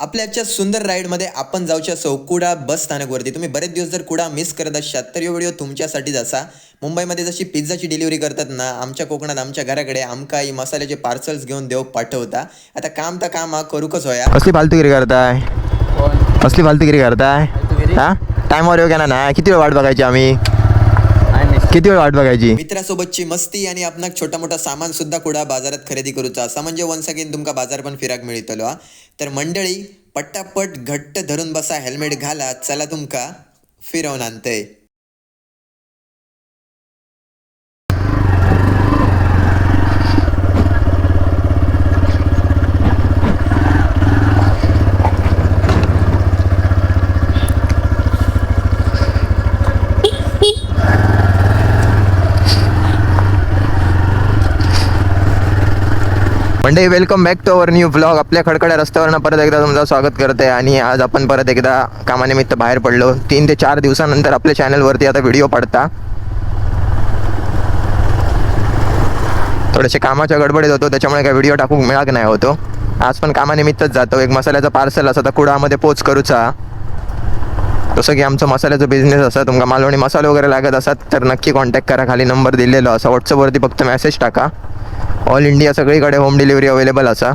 आपल्या आजच्या सुंदर राईडमध्ये आपण जाऊच्या सौ कुडा बस स्थानकवरती. तुम्ही बरेच दिवस जर कुडा मिस करत असाल तर हा व्हिडिओ तुमच्यासाठीच असा मुंबईमध्ये जशी पिझ्झाची डिलिव्हरी करतात ना आमच्या कोकणात आमच्या घराकडे आमका ही मसाल्याचे पार्सल्स घेऊन देव पाठवता. आता काम तर काम हा करूकच होया. कसली फालतूगिरी करताय? कसली फालतूगिरी करताय? हा? टायमावर येऊ ना ना? किती वेळ वाट बघायची आम्ही? किती वेळ वाट बघायची? मित्रासोबतची मस्ती आणि आपणाक छोटा मोठा सामान सुद्धा कुडा बाजारात खरेदी करूचा. असा म्हणजे वन अगेन तुमका बाजार पण फिराक मिळतलो तर मंडळी पट्टापट घट्ट धरून बसा हेल्मेट घाला चला तुमका फिरवून आणतंय. म्हणजे welcome back to our new blog आपल्या खडकड्या रस्त्यावरनं परत एकदा तुमचं स्वागत करते आणि आज आपण परत एकदा कामानिमित्त बाहेर पडलो. तीन ते चार दिवसानंतर आपल्या चॅनलवरती आता व्हिडिओ पडता. थोडेसे कामाच्या गडबडीत होतो त्याच्यामुळे काय व्हिडिओ टाकूक मिळाक नाही होतो. आज पण कामानिमित्तच जातो. एक मसाल्याचा पार्सल असा तर कुडामध्ये पोच करूचा. जसं की आमचं मसाल्याचं बिझनेस असा तुमका मालवणी मसाले वगैरे लागत असतात तर नक्की कॉन्टॅक्ट करा. खाली नंबर दिलेलो असा. व्हॉट्सअपवरती फक्त मेसेज टाका. ऑल इंडिया सगळीकडे होम डिलिव्हरी अवेलेबल असा.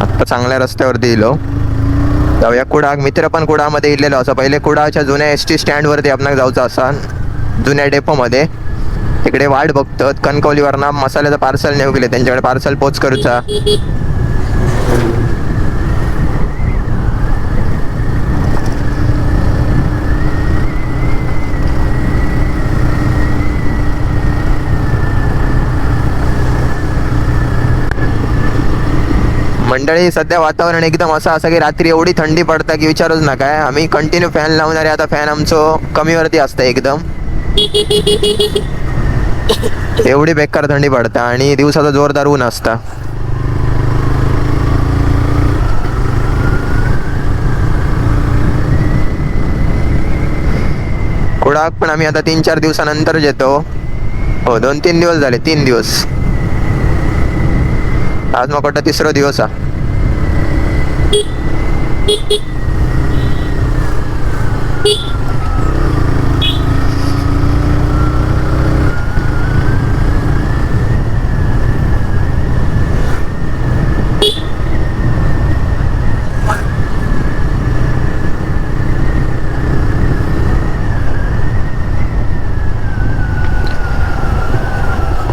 आत्ता चांगल्या रस्त्यावरती इलो जाऊया कुडाक मित्र पण कुडामध्ये इलेलो असा. पहिले कुडाच्या जुन्या एस टी स्टँडवरती आपण जाऊचा असा. जुन्या डेपोमध्ये तिकडे वाट बघतात. कणकवलीवरनं मसाल्याचं पार्सल नेऊ गेले. त्यांच्याकडे पार्सल पोच करूचा. मंडळी सध्या वातावरण एकदम असं असं की रात्री एवढी थंडी पडतं की विचारूच नका आम्ही कंटिन्यू फॅन लावणारे आता फॅन आमचं कमीवरती असतं एकदम. एवढी बेकार थंडी पडतं आणि दिवसाचा जोरदार ऊन असतं. कुडाक पण आम्ही आता तीन चार दिवसानंतर येतो हो दोन तीन दिवस झाले तीन दिवस. आज मग तिसरा दिवस हा Beep, beep, beep.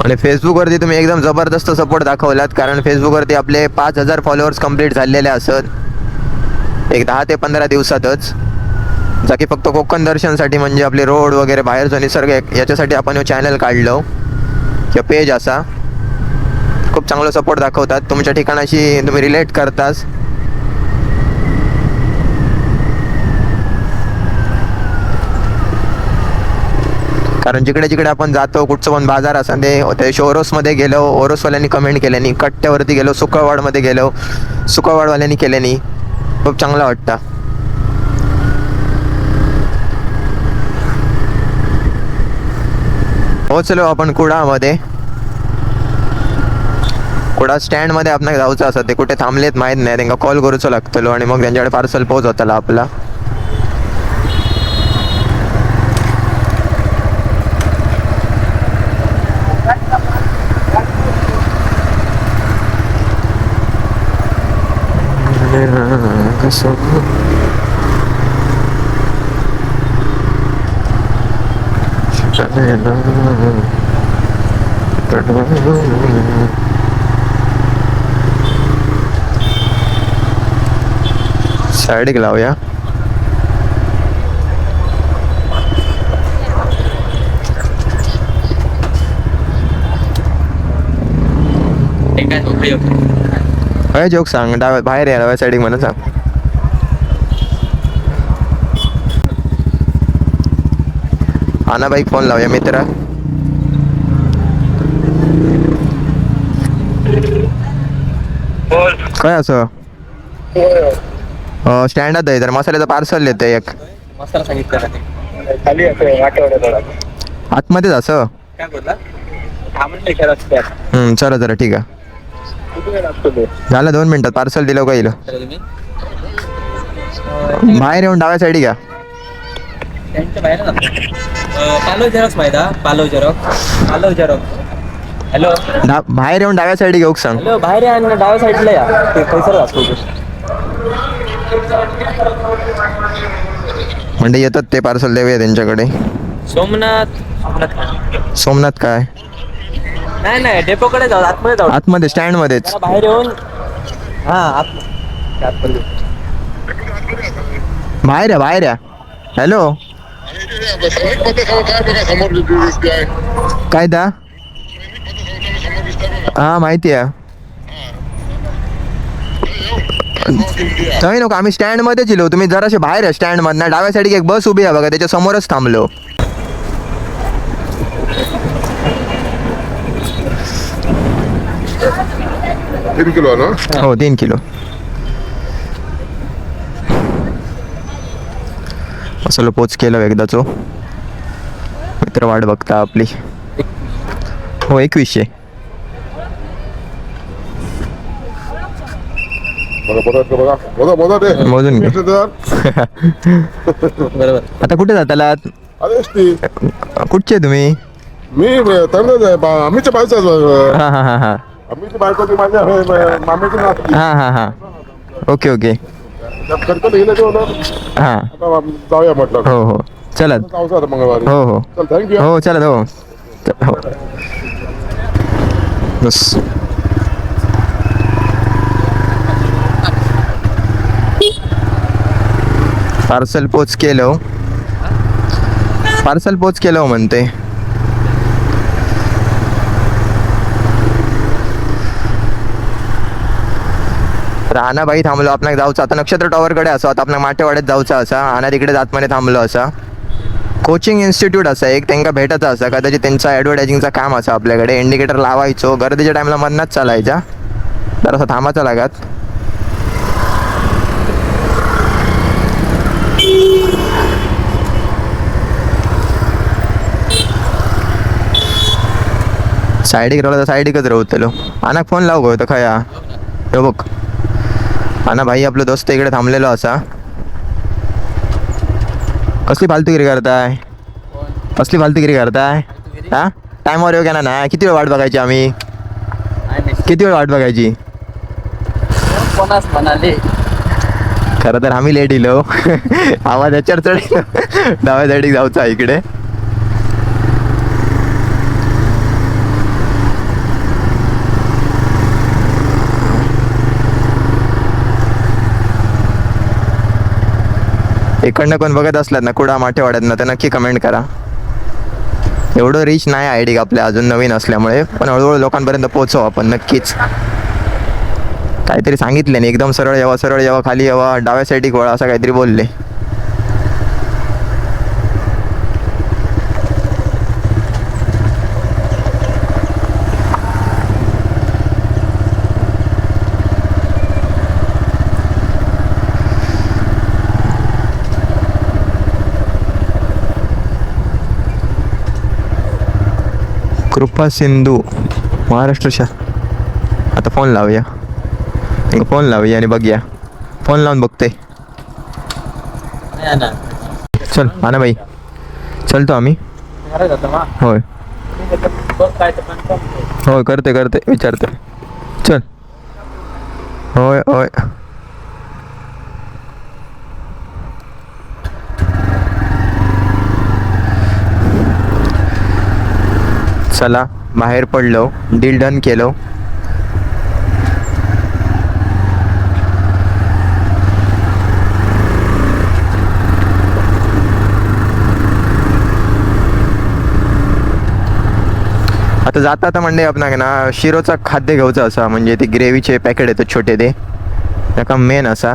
आणि फेसबुकवरती तुम्ही एकदम जबरदस्त सपोर्ट दाखवलात कारण फेसबुकवरती आपले पाच हजार फॉलोअर्स कंप्लीट झालेले असत. एक दहा ते पंधरा दिवसातच. जा की फक्त कोकण दर्शनसाठी म्हणजे आपले रोड वगैरे बाहेरचं निसर्ग याच्यासाठी आपण चॅनल काढलो. किंवा पेज असा. खूप चांगला सपोर्ट दाखवतात. तुमच्या ठिकाणाशी तुम्ही रिलेट करताच कारण जिकडे जिकडे आपण जातो कुठचं पण बाजार असं ते ते ओरोसमध्ये गेलो ओरोसवाल्यांनी कमेंट केल्यानी कट्ट्यावरती गेलो सुकळवाडमध्ये गेलो सुकळवाडवाल्यांनी केल्यानी खूप चांगलं वाटतं. पोहोचलो आपण कुडामध्ये कुडा स्टँडमध्ये आपण जाऊचं असं ते कुठे थांबलेत माहीत नाही त्यांना कॉल करूचो लागतलो आणि मग त्यांच्याकडे पार्सल पोहोचवतला आपला. साईड लावूया अय जोक सांग डाव्या बाहेर या डाव्या साईडिंग मला सांग आणा बाईक फोन लावूया मित्र. काय असं? स्टँडात आहे तर मसाल्याचं पार्सल येतं एक. मसाला सांगितलं खाली असं आठवड्यात थोडा आतमध्येच असं? काय बोलला? हम्म, चला जरा ठीक आहे. झालं दोन मिनिटात पार्सल दिलं का येईल बाहेर येऊन डाव्या साईडी घ्या. त्यांच्या बाहेर जातो पालव झेरॉक्स माहिती पालव झेरॉक्स. पालव झेरॉक्स. हॅलो. डा बाहेर येऊन डाव्या साईडी घेऊ सांग? हॅलो बाहेर या आणि डाव्या साईडला या. ते असतो म्हणजे येतात ते पार्सल देऊया त्यांच्याकडे. सोमनाथ. सोमनाथ काय? नाही नाही डेपोकडे जाऊ आतमध्ये जाऊ. आतमध्ये स्टँडमध्येच जरा बाहेर येऊन. हा आत आतमध्ये. बाहेर या बाहेर या. हॅलो. मध्ये काय दा हा माहिती आहे. नको आम्ही स्टँड मध्येच येलो तुम्ही जराशे बाहेर आहे स्टँड मधनं डाव्या साईड एक बस उभी आहे बघा त्याच्या समोरच थांबलो. तीन किलो ना? हो तीन किलो. मसाला पोच केलं एकदाचो मित्र वाट बघता आपली. हो एकवीसशे मोजून घे. बरोबर आता कुठे जातालात कुठचे तुम्ही? मी त्यांना आम्हीच्या बायचा हां हां हां हां. आम्हीची बायको ती माझ्या अं, मामेची नाती. हां हां हां. Okay okay. खर्च लिहिलं ते होतं हां. आता आम्ही जाऊया म्हटलं. हो हो. चला. जाऊचं आता मंगळवारी. हो हो. चल थँक्यू हो चला हो. च- हो. बस. पार्सल पोच केलं पार्सल पोच केलं म्हणते. राणाबाई थांबलो आपण जाऊचा. आता नक्षत्र टॉवरकडे असो आता आपण माटेवाड्यात जाऊचा असा आणि तिकडे जातमध्ये थांबलो असा कोचिंग इन्स्टिट्यूट असा एक त्यांना भेटत असा कदाचित त्यांचा ॲडव्हर्टायझिंगचा काम असा आपल्याकडे. इंडिकेटर लावायचो. गर्दीच्या टाईमला मधनच चालायचा. तर असं थांबायचा लागत. सायडीक राहिला तर सायडीकच राहतलो आणा फोन लाव गो तर खया. हे बघ. आणा भाई आपलं दोस्त इकडे थांबलेलो असा. कसली फालतूगिरी करताय? कसली फालतूगिरी करताय? हा? टायमावर येऊ ना किती वेळ वाट बघायची आम्ही? किती वेळ वाट बघायची? खरं तर आम्ही लेट इलो. आवाज याच्यावर चढ डाव्या साईडीक जाऊचा इकडे. इकडनं कोण बघत असलात ना कुडा माठेवाड्यात ना तर नक्की कमेंट करा. एवढं रिच नाही आयडी आपल्या अजून नवीन असल्यामुळे पण हळूहळू लोकांपर्यंत पोहोचव आपण नक्कीच. काहीतरी सांगितले नाही एकदम सरळ यावा सरळ यावा खाली यावा डाव्या साईडी वळा असं काहीतरी बोलले. कृपा सिंधू महाराष्ट्रच्या आता फोन लावूया. एक फोन लावूया आणि बघूया. फोन लावून बघते चल आना बाई. चलतो आम्ही. होय. होय करते करते विचारते चल. होय होय. चला बाहेर पडलो डील डन केलो. आता जाता आता म्हणजे आपण ना शिरोचा खाद्य घेऊचा असा म्हणजे ते ग्रेव्हीचे पॅकेट येतात छोटे ते. त्याका मेन असा.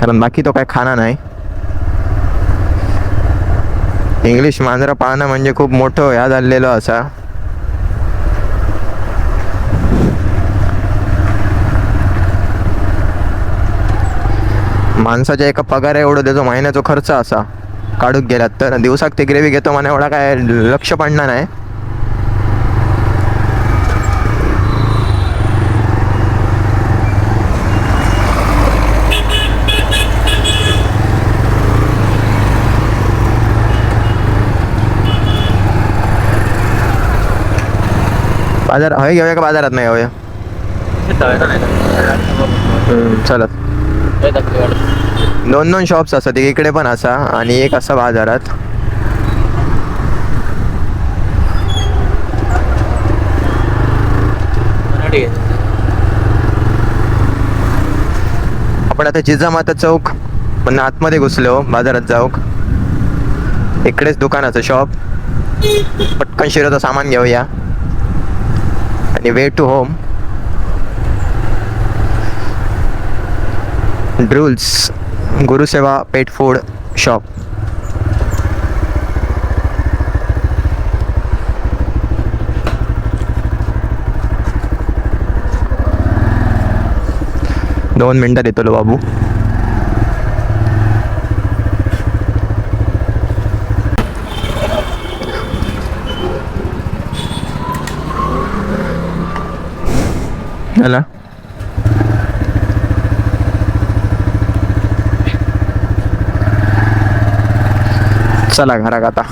कारण बाकी तो काय खाना नाही. इंग्लिश मांजरा पाळणं म्हणजे खूप मोठं ह्या झालेलं असा. माणसाच्या एका पगार एवढं त्याचा महिन्याचा खर्च असा. काढूक गेलात तर. दिवसाक ते ग्रेव्ही घेतो मला एवढा काय लक्ष पडणार नाही. बाजार हवे घेऊया का बाजारात? नाही घेऊया चलत. दोन दोन शॉप्स असतात. एक इकडे पण असा आणि एक असा बाजारात. आपण आता जिजामाता चौक पण आतमध्ये घुसलो बाजारात जाऊक. इकडेच दुकानाचं शॉप पटकन शिरोचं सामान घेऊया. आणि way to home. Drools Gurusewa pet food shop. दोन मिनटात येतो बाबू. झाला चला घरात आता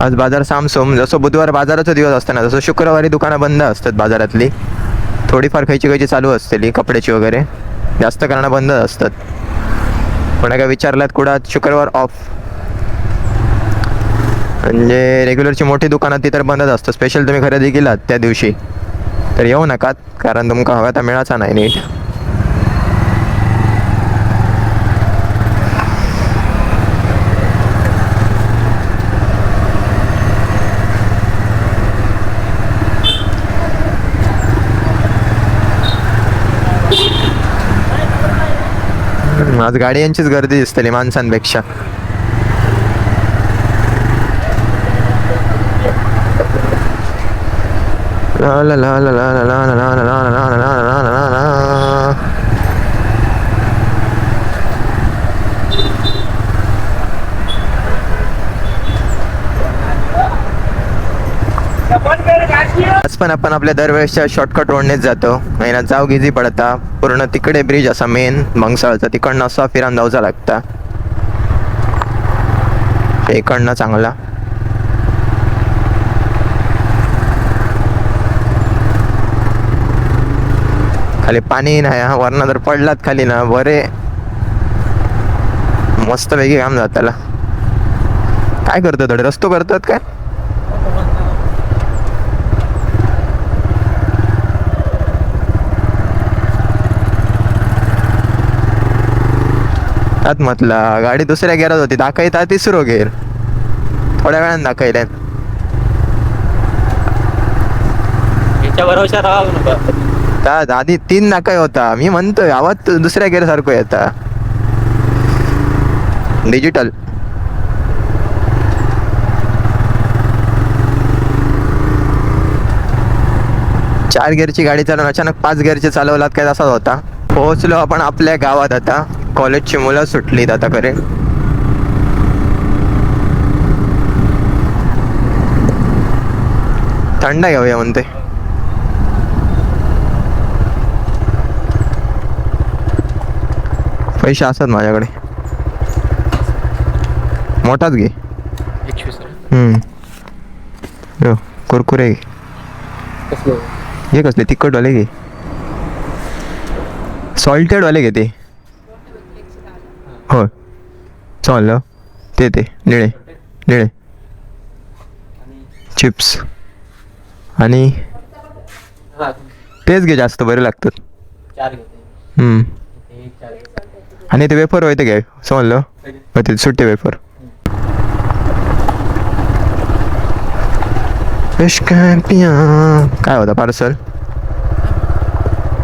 आज बाजार सामसोम. जसं बुधवार बाजाराचा दिवस असतं ना जसं शुक्रवारी दुकानं बंद असतात बाजारातली. थोडीफार खयची खयची चालू असतेली कपड्याची वगैरे. जास्त करणं बंद असतात. कोणा काय विचारलात कुठं शुक्रवार ऑफ म्हणजे रेग्युलरची मोठी दुकानात ती तर बंदच असतं स्पेशल तुम्ही खरेदी केलात त्या दिवशी. तर येऊ नकात कारण तुमका हवा तर मिळाचा नाही नीट. आज गाड्यांचीच गर्दी दिसतली माणसांपेक्षा आज पण आपण आपल्या दरवेळेसच्या शॉर्टकट रोडनेच जातो. महिना जाव गिजी पडता. पूर्ण तिकडे ब्रिज असा मेन मंगसाळचा तिकडनं असा फिरान जाऊचा लागता. इकडनं चांगला. खाली पाणी नाही हा वरनं जर पडलात खाली ना बरे मस्त पैकी काम जाताला. काय करतो थोडे? रस्तो करतात काय? त्यात म्हटला. गाडी दुसऱ्या गेरात होती. दाखवत आहे तिसरो गेर थोड्या वेळानं त्यात आधी तीन नाकाय होता. मी म्हणतोय आवाज दुसऱ्या गेर सारखं येता. डिजिटल चार गेअरची गाडी चालवून अचानक पाच गेअरची चालवलात काय तसाच होता. पोहोचलो आपण आपल्या गावात आता. कॉलेजची मुलं सुटलीत आता खरे. थंड घेऊया म्हणते पैसे असतात माझ्याकडे. मोठाच घे. हम्म. कुरकुरे घे. हे कसले? तिखटवाले घे. सॉल्टेडवाले घे ते हो चाललं ते ते निळे निळे. चिप्स. आणि तेच घे जास्त बरे लागतात. आणि ते वेफर होते घ्या समजलं ते सुट्टे वेफर. काय होता पार्सल?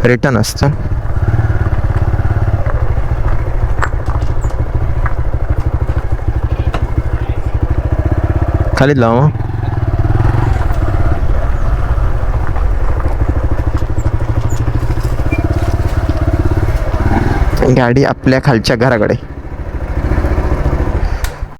रिटर्न असतं. खालीच लाव मग. गाडी आपल्या खालच्या घराकडे